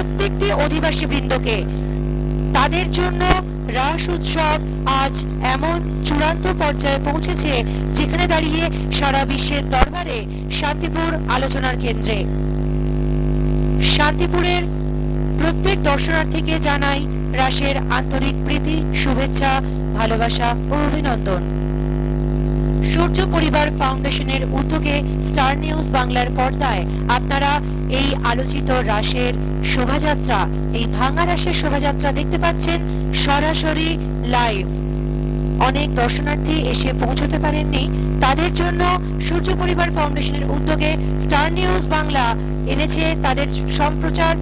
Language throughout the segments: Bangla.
প্রত্যেকটি অধিবাসী বৃন্দকে। তাদের জন্য রাস উৎসব আজ এমন চূড়ান্ত পর্যায়ে পৌঁছেছে, যেখানে দাঁড়িয়ে সারা বিশ্বের দরবারে শান্তিপুর আলোচনার কেন্দ্রে। শান্তিপুরের প্রত্যেক দর্শনার্থীকে জানাই রাসের আন্তরিক প্রীতি, শুভেচ্ছা, ভালোবাসা ও অভিনন্দন। সূর্য পরিবার ফাউন্ডেশনের উদ্যোগে স্টার নিউজ বাংলার পর্দায় আপনারা এই আলোচিত রাসের শোভাযাত্রা, এই ভাঙা রাসের শোভাযাত্রা দেখতে পাচ্ছেন সরাসরি লাইভ অনেক দর্শনার্থী এসে পৌঁছতে পারেননি। তাদের জন্য সূর্য পরিবার ফাউন্ডেশনের উদ্যোগে স্টার নিউজ বাংলা এনেছে তাদের সম্প্রচার।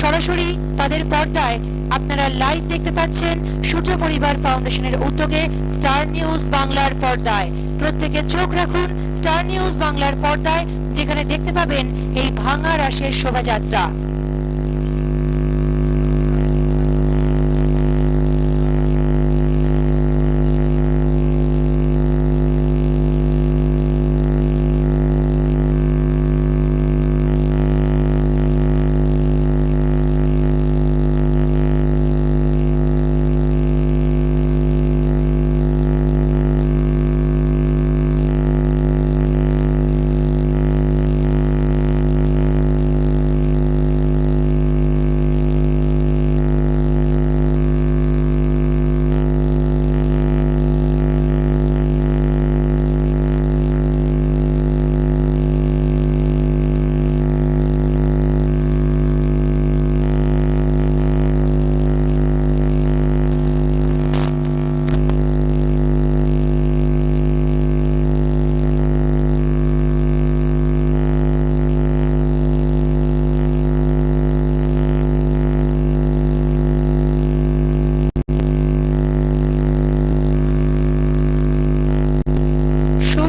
সরাসরি তাদের পর্দায় আপনারা লাইভ দেখতে পাচ্ছেন সূর্য পরিবার ফাউন্ডেশনের উদ্যোগে স্টার নিউজ বাংলার পর্দায়। প্রত্যেকে চোখ রাখুন। স্টার নিউজ বাংলার পর্দায় যেখানে দেখতে পাবেন এই ভাঙা রাশের শোভাযাত্রা।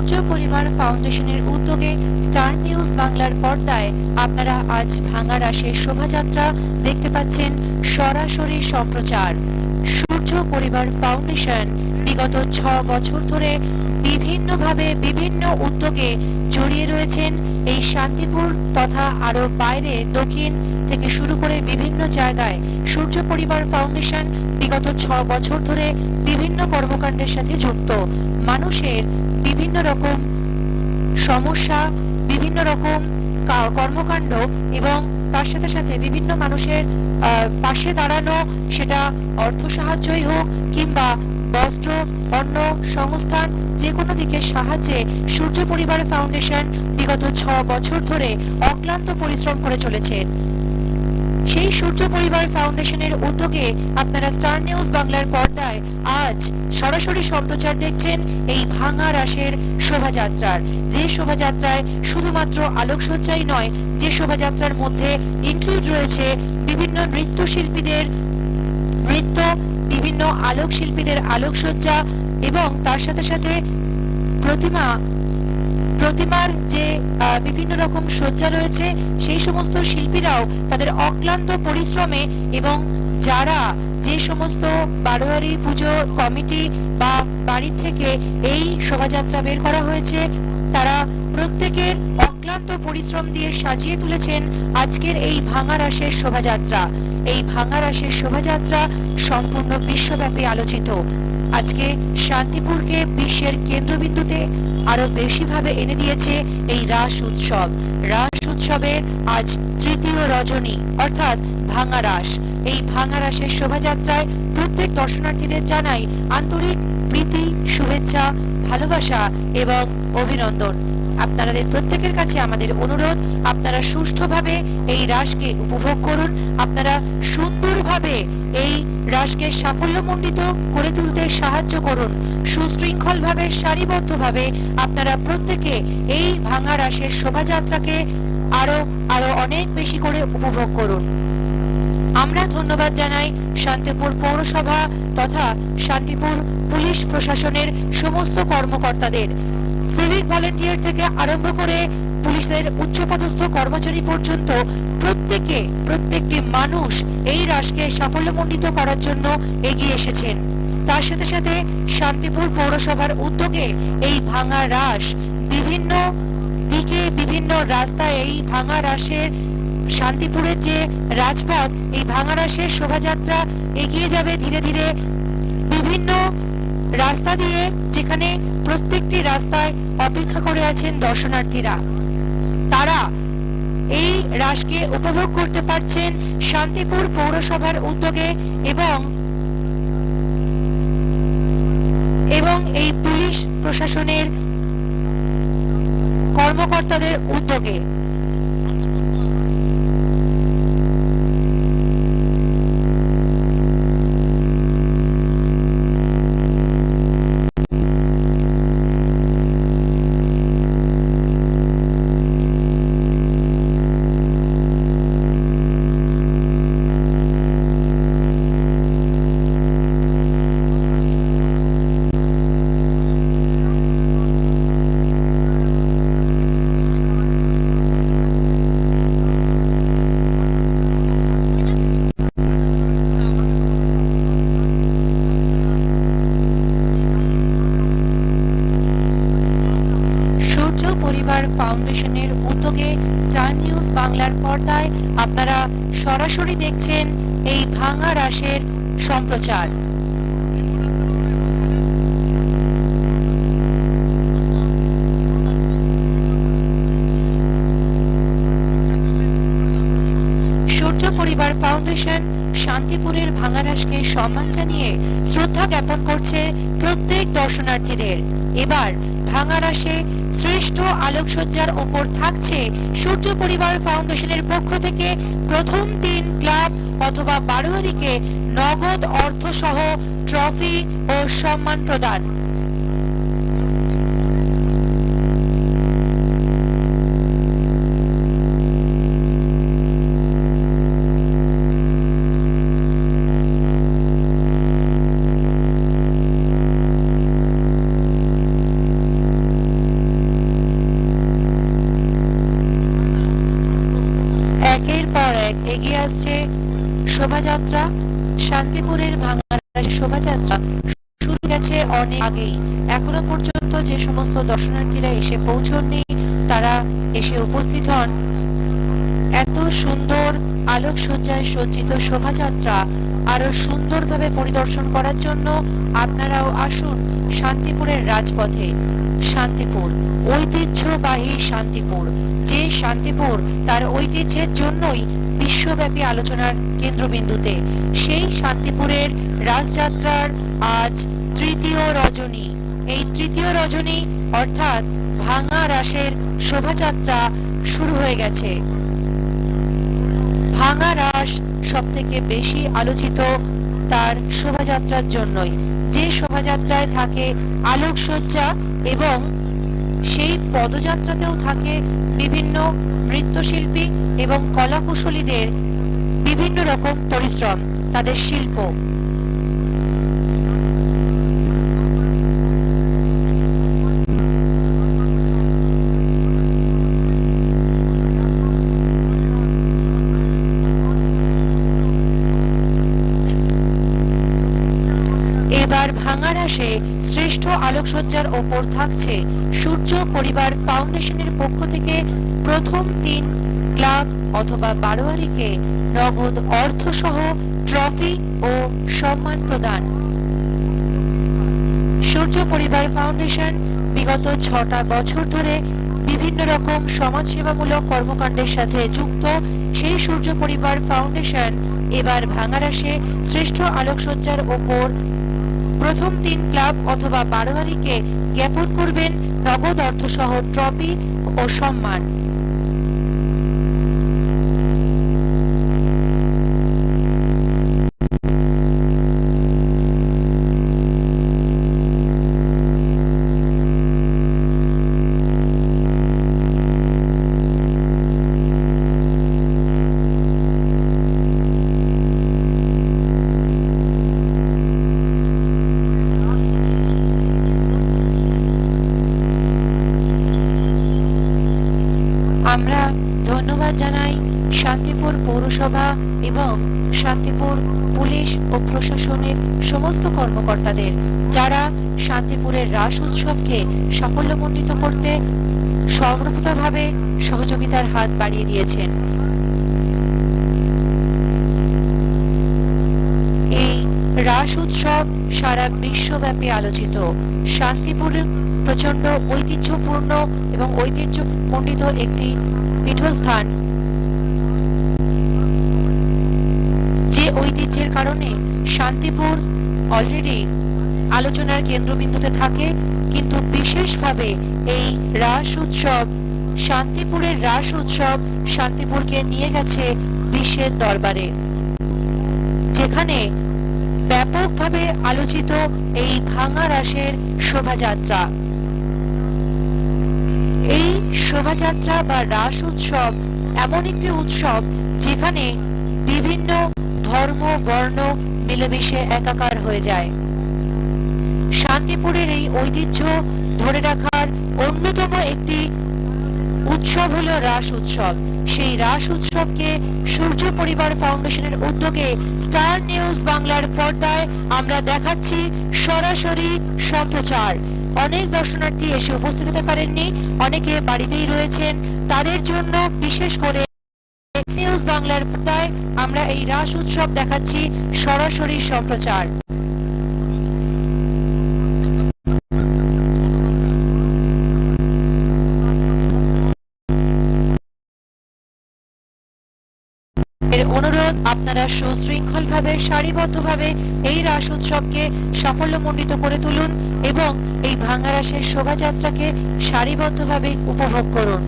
সূর্য পরিবার ফাউন্ডেশনের উদ্যোগে স্টার নিউজ বাংলার পর্দায় আপনারা আজ ভাঙা রাসের শোভাযাত্রা দেখতে পাচ্ছেন সরাসরি সম্প্রচার। সূর্য পরিবার ফাউন্ডেশন বিগত ছ বছর ধরে বিভিন্নভাবে বিভিন্ন উদ্যোগে জড়িয়ে রয়েছেন। এই শান্তিপুর তথা আরও বাইরে, দক্ষিণ থেকে শুরু করে বিভিন্ন জায়গায় সূর্য পরিবার ফাউন্ডেশন বিগত ছ বছর ধরে বিভিন্ন কর্মকাণ্ডের সাথে যুক্ত। মানুষের বিভিন্ন রকম সমস্যা, বিভিন্ন রকম কর্মকাণ্ড এবং তার সাথে সাথে বিভিন্ন মানুষের পাশে দাঁড়ানো, সেটা অর্থ সাহায্যই হোক কিংবা বস্ত্র অন্য সংস্থান, যে কোনো দিকে সাহায্যে সূর্য পরিবার ফাউন্ডেশন বিগত ছ বছর ধরে অক্লান্ত পরিশ্রম করে চলেছেন সেই সূর্য পরিবার ফাউন্ডেশনের উদ্যোগে আপনারা স্টার নিউজ বাংলার পর্দায় আজ সরাসরি সম্প্রচার দেখছেন এই ভাঙা রাসের শোভাযাত্রার। যে শোভাযাত্রায় শুধুমাত্র আলোকসজ্জাই নয়, যে শোভাযাত্রার মধ্যে ইনক্লুড রয়েছে বিভিন্ন নৃত্যশিল্পীদের নৃত্য, বিভিন্ন আলোকশিল্পীদের আলোকসজ্জা এবং তার সাথে সাথে প্রতিমা প্রতিমার যে বিভিন্ন রকম সজ্জা রয়েছে, সেই সমস্ত শিল্পীরাও তাদের অক্লান্ত পরিশ্রমে এবং যারা যে সমস্ত বারোয়ারি পুজো কমিটি বা বাড়ি থেকে এই শোভাযাত্রা বের করা হয়েছে, তারা প্রত্যেকের অক্লান্ত পরিশ্রম দিয়ে সাজিয়ে তুলেছেন আজকের এই ভাঙা রাসের শোভাযাত্রা। এই ভাঙা রাসের শোভাযাত্রা সম্পূর্ণ বিশ্বব্যাপী আলোচিত। আজকে শান্তিপুরকে বিশ্বের কেন্দ্রবিন্দুতে আরও বেশিভাবে এনে দিয়েছে এই রাস উৎসব। রাস উৎসবের আজ তৃতীয় রজনী, অর্থাৎ ভাঙা রাস এই ভাঙা রাসের শোভাযাত্রায় প্রত্যেক দর্শনার্থীদের জানাই আন্তরিক প্রীতি, শুভেচ্ছা, ভালোবাসা এবং অভিনন্দন। আপনাদের প্রত্যেকের কাছে আমাদের অনুরোধ, আপনারা সুষ্ঠুভাবে এই রাসকে উপভোগ করুন, আপনারা সুন্দরভাবে এই রাসকে সাফল্যমণ্ডিত করে তুলতে সাহায্য করুন, সুশৃঙ্খলভাবে, সারিবদ্ধভাবে আপনারা প্রত্যেকে এই ভাঙা রাসের শোভাযাত্রাকে আরও আরও অনেক বেশি করে উপভোগ করুন। আমরা ধন্যবাদ জানাই শান্তিপুর পৌরসভা তথা শান্তিপুর পুলিশ প্রশাসনের সমস্ত কর্মকর্তাদের। সিভিক ভলেন্টিয়ার থেকে আরম্ভ করে পুলিশের উচ্চপদস্থ কর্মচারী পর্যন্ত প্রত্যেকে, প্রত্যেকটি মানুষ এই রাসকে সাফল্যমণ্ডিত করার জন্য এগিয়ে এসেছেন। তার সাথে সাথে শান্তিপুর পৌরসভার উদ্যোগে এই ভাঙা রাস বিভিন্ন দিকে বিভিন্ন রাস্তায় এই ভাঙা রাসের শান্তিপুরের যে রাজপথ, এই ভাঙারাসের শোভাযাত্রা এগিয়ে যাবে ধীরে ধীরে। বিভিন্ন রাস্তা দিয়ে যেখানে প্রত্যেকটি রাস্তায় অপেক্ষা করে আছেন দর্শনার্থীরা। তারা এই রাসকে উপভোগ করতে পারছেন শান্তিপুর পৌরসভার উদ্যোগে এবং এবং এই পুলিশ প্রশাসনের কর্মকর্তাদের উদ্যোগে। ফাউন্ডেশনের উদ্যোগে স্টার নিউজ বাংলার পর্দায় আপনারা সরাসরি দেখছেন এই ভাঙা রাসের সম্প্রচার। সূর্য পরিবার ফাউন্ডেশন শান্তিপুরের ভাঙারাসকে সম্মান জানিয়ে শ্রদ্ধা জ্ঞাপন করছে প্রত্যেক দর্শনার্থীদের। এবার ভাঙারাসে শ্রেষ্ঠ আলোকসজ্জার ওপর থাকছে সূর্য পরিবার ফাউন্ডেশনের পক্ষ থেকে প্রথম তিন ক্লাব অথবা বারোয়ারিকে নগদ অর্থ সহ ট্রফি ও সম্মান প্রদান। এক এগিয়ে আসছে শোভাযাত্রা। শান্তিপুরের ভাঙার শোভাযাত্রা শুরু গেছে অনেক আগেই। এখনও পর্যন্ত যে সমস্ত দর্শনার্থীরা এসে পৌঁছননি, তারা এসে উপস্থিত হন। এত সুন্দর আলোকসজ্জায় সজ্জিত শোভাযাত্রা আরও সুন্দরভাবে পরিদর্শন করার জন্য আপনারাও আসুন শান্তিপুরের রাজপথে। শান্তিপুর, ঐতিহ্যবাহী শান্তিপুর। যে শান্তিপুর, তার ঐতিহ্যের জন্যই বিশ্বব্যাপী আলোচনার কেন্দ্রবিন্দুতে সেই শান্তিপুরের রাজযাত্রার আজ তৃতীয় রজনী। এই তৃতীয় রজনী অর্থাৎ ভাঙা রাসের শোভাযাত্রা শুরু হয়ে গেছে। ভাঙা রাস সব থেকে বেশি আলোচিত তার শোভাযাত্রার জন্যই। যে শোভাযাত্রায় থাকে আলোকসজ্জা এবং সেই পদযাত্রাতেও থাকে বিভিন্ন নৃত্যশিল্পী এবং কলাকুশলীদের বিভিন্ন রকম পরিশ্রম তাদের শিল্প। এবার ভাঙারাসে শ্রেষ্ঠ আলোকসজ্জার ওপর থাকছে সূর্য পরিবার ফাউন্ডেশনের পক্ষ থেকে প্রথম তিন ক্লাব অথবা বারোয়ারিকে নগদ অর্থসহ ট্রফি ও সম্মান প্রদান। সূর্য পরিবার ফাউন্ডেশন বিগত ছটা বছর ধরে বিভিন্ন রকম সমাজসেবামূলক কর্মকাণ্ডের সাথে যুক্ত। সেই সূর্য পরিবার ফাউন্ডেশন এবার ভাঙারাসে শ্রেষ্ঠ আলোকসজ্জার ওপর প্রথম তিন ক্লাব অথবা বারোয়ারিকে জ্ঞাপন করবেন নগদ অর্থসহ ট্রফি ও সম্মান। জানায় শান্তিপুর পৌরসভা এবং শান্তিপুর পুলিশ ও প্রশাসনের সমস্ত কর্মকর্তাদের, যারা শান্তিপুরের রাস উৎসবকে সাফল্যমণ্ডিত করতে সর্বতভাবে সহযোগিতার হাত বাড়িয়ে দিয়েছেন। এই রাস উৎসব সারা বিশ্বব্যাপী আলোচিত। শান্তিপুর প্রচণ্ড ঐতিহ্যপূর্ণ এবং ঐতিহ্যমণ্ডিত একটি পীঠস্থান ঐতিহ্যের কারণে শান্তিপুর অলরেডি আলোচনার কেন্দ্রবিন্দুতে থাকে, কিন্তু বিশেষভাবে এই রাস উৎসব, শান্তিপুরের রাস উৎসব শান্তিপুরকে নিয়ে গেছে বিশ্বের দরবারে। যেখানে ব্যাপকভাবে আলোচিত এই ভাঙা রাসের শোভাযাত্রা। এই শোভাযাত্রা বা রাস উৎসব এমন একটি উৎসব যেখানে বিভিন্ন ধর্ম, বর্ণ মিলেমিশে একাকার হয়ে যায়। শান্তিপুরের এই ঐতিহ্য ধরে রাখার অন্যতম একটি উৎসব হলো রাস উৎসব। সেই রাস উৎসবকে সূর্য পরিবার ফাউন্ডেশনের উদ্যোগে স্টার নিউজ বাংলার পর্দায় আমরা দেখাচ্ছি সরাসরি সম্প্রচার। অনেক দর্শনার্থী এসে উপস্থিত হতে পারেননি, অনেকে বাড়িতেই রয়েছেন, তাদের জন্য বিশেষ করে বাংলার পর্দায় আমরা এই রাস উৎসব দেখাচ্ছি সরাসরি সম্প্রচার। অনুরোধ, আপনারা সুশৃঙ্খলভাবে, সারিবদ্ধভাবে এই রাস উৎসবকে সাফল্যমণ্ডিত করে তুলুন এবং এই ভাঙা রাসের শোভাযাত্রাকে সারিবদ্ধভাবে উপভোগ করুন।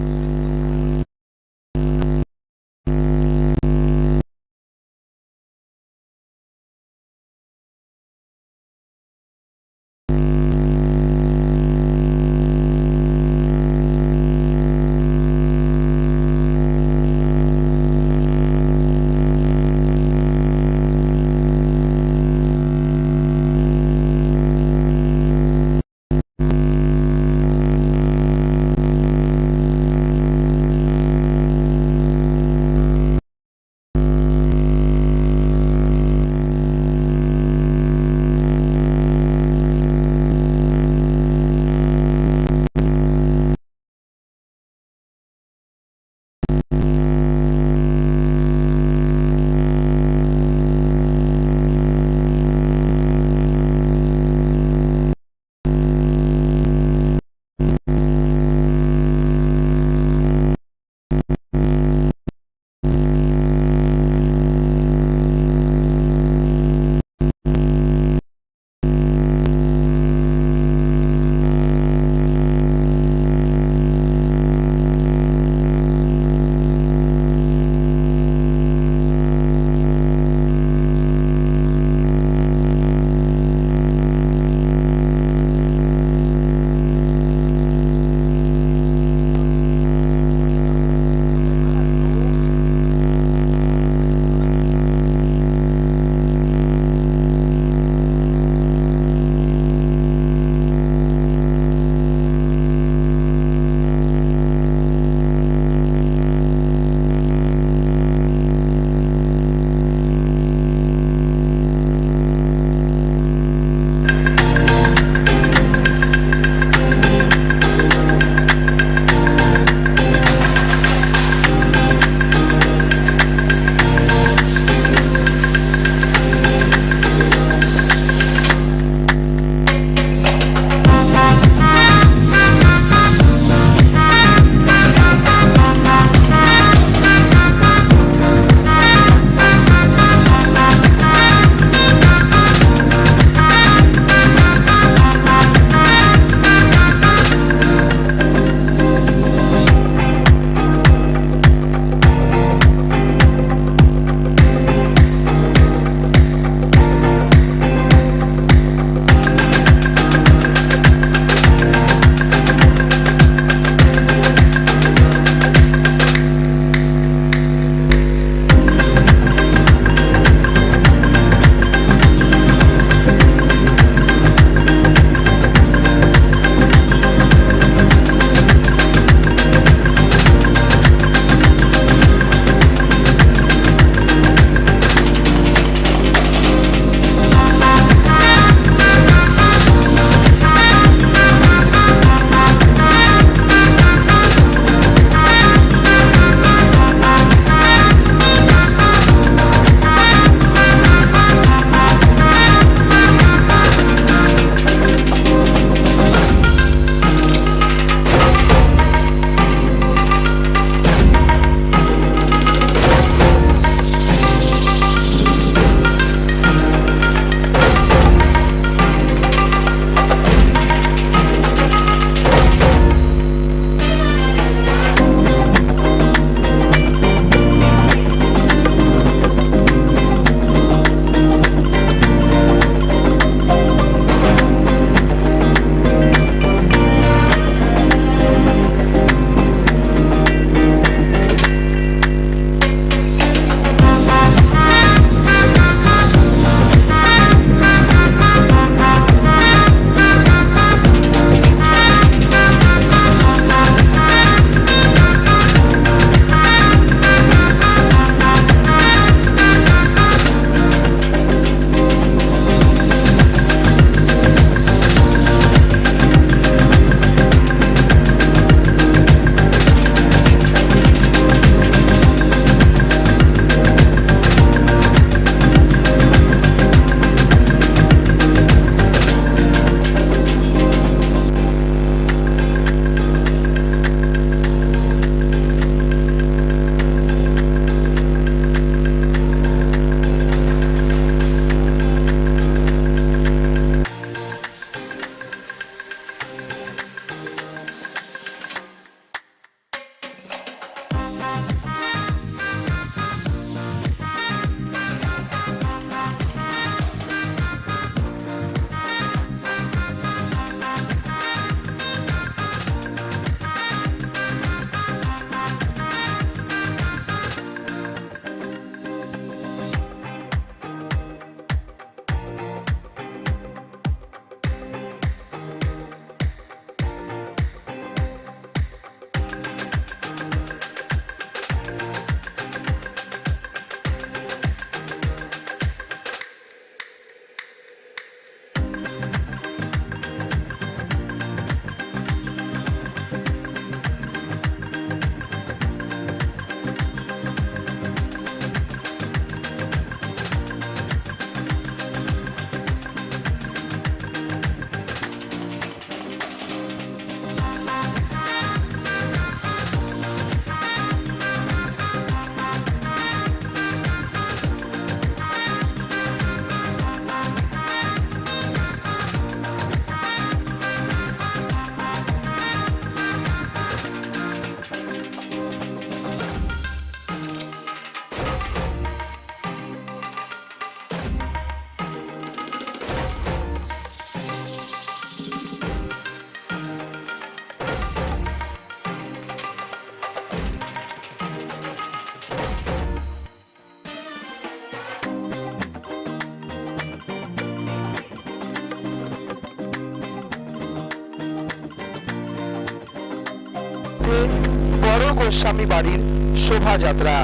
গোস্বামী বাড়ির শোভাযাত্রা।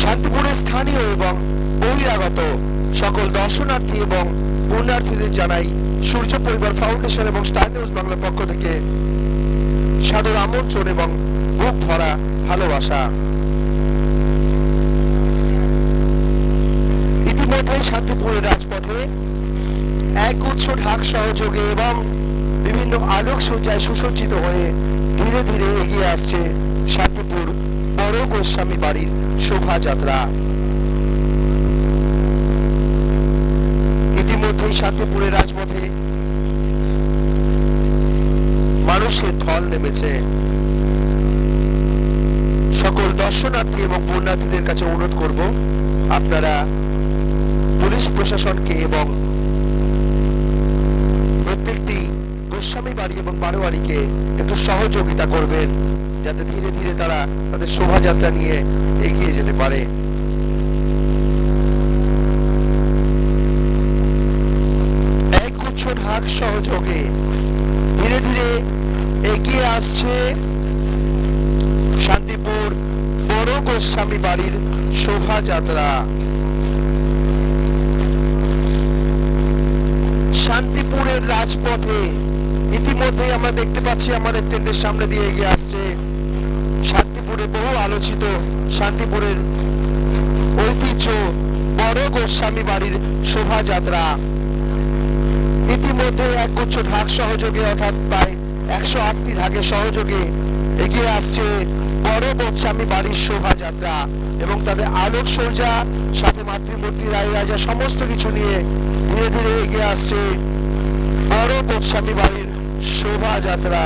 শান্তিপুরের স্থানীয় এবং বহিরাগত সকল দর্শনার্থী এবং পুণ্যার্থীদের জানাই সূর্য পরিবার ফাউন্ডেশন এবং স্টার নিউজ বাংলার পক্ষ থেকে সাদর আমন্ত্রণ এবং বুক ভরা ভালোবাসা। ইতিমধ্যেই শান্তিপুরের রাজপথে এক গুচ্ছ ঢাক সহযোগে এবং বিভিন্ন আলোক সজ্জায় সুসজ্জিত হয়ে ধীরে ধীরে এগিয়ে আসছে শান্তিপুর বড় গোস্বামী বাড়ির শোভাযাত্রা। ইতিমধ্যেই শান্তিপুরের রাজপথে মানুষের ঢল নেমেছে। সকল দর্শনার্থী এবং পুণ্যার্থীদের কাছে অনুরোধ করব, আপনারা পুলিশ প্রশাসনকে এবং এবং বারোয়ারিকে একটু সহযোগিতা করবেন, যাতে ধীরে ধীরে তারা তাদের শোভাযাত্রা নিয়ে এগিয়ে যেতে পারে। এক ঢাক সহযোগে ধীরে ধীরে এগিয়ে আসছে শান্তিপুর বড় গোস্বামী বাড়ির শোভাযাত্রা। শান্তিপুরের রাজপথে ইতিমধ্যে আমরা দেখতে পাচ্ছি আমাদের টেন্টের সামনে দিয়ে এগিয়ে আসছে শান্তিপুরে বহু আলোচিত শান্তিপুরের ঐতিহ্য বড় গোস্বামী বাড়ির শোভাযাত্রা। ইতিমধ্যে একগুচ্ছ ঢাক সহযোগে অর্থাৎ প্রায় একশো আটটি ঢাকের সহযোগে এগিয়ে আসছে বড় গোস্বামী বাড়ির শোভাযাত্রা এবং তাদের আলোক সজ্জা সাথে মাতৃমূর্তি রায় রাজা সমস্ত কিছু নিয়ে ধীরে ধীরে এগিয়ে আসছে বড় গোস্বামী বাড়ির শোভাযাত্রা।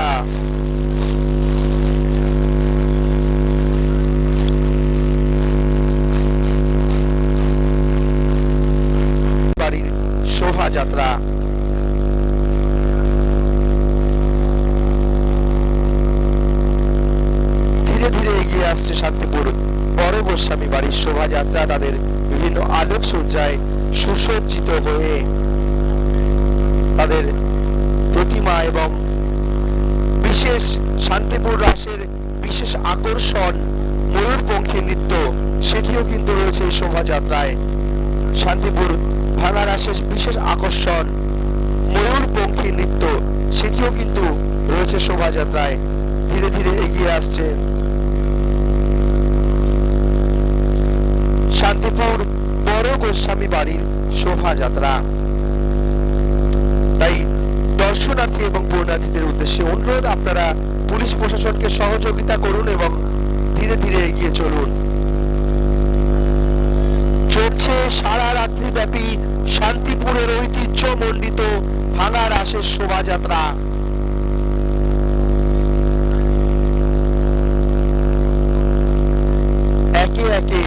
বাড়ির শোভাযাত্রা। ধীরে ধীরে এগিয়ে আসছে শান্তিপুর। বড় গোস্বামী বাড়ির শোভাযাত্রা তাদের বিভিন্ন আলোক সজ্জায় সুসজ্জিত হয়ে তাদের প্রতিমা এবং বিশেষ শান্তিপুর রাসের বিশেষ আকর্ষণ ময়ূরপঙ্খী নৃত্য, সেটিও কিন্তু রয়েছে এই শোভাযাত্রায়। শান্তিপুর ভাঙা রাসের বিশেষ আকর্ষণ ময়ূরপঙ্খী নৃত্য, সেটিও কিন্তু রয়েছে শোভাযাত্রায়। ধীরে ধীরে এগিয়ে আসছে। শান্তিপুর বড় গোস্বামী বাড়ির শোভাযাত্রা। উদ্দেশ্যে অনুরোধ, আপনারা পুলিশ প্রশাসনকে সহযোগিতা করুন এবং ধীরে ধীরে এগিয়ে চলুন। চলছে সারা রাত্রি ব্যাপী শান্তিপুরের ঐতিহ্য মণ্ডিত ভাঙা রাসের শোভাযাত্রা। একে একে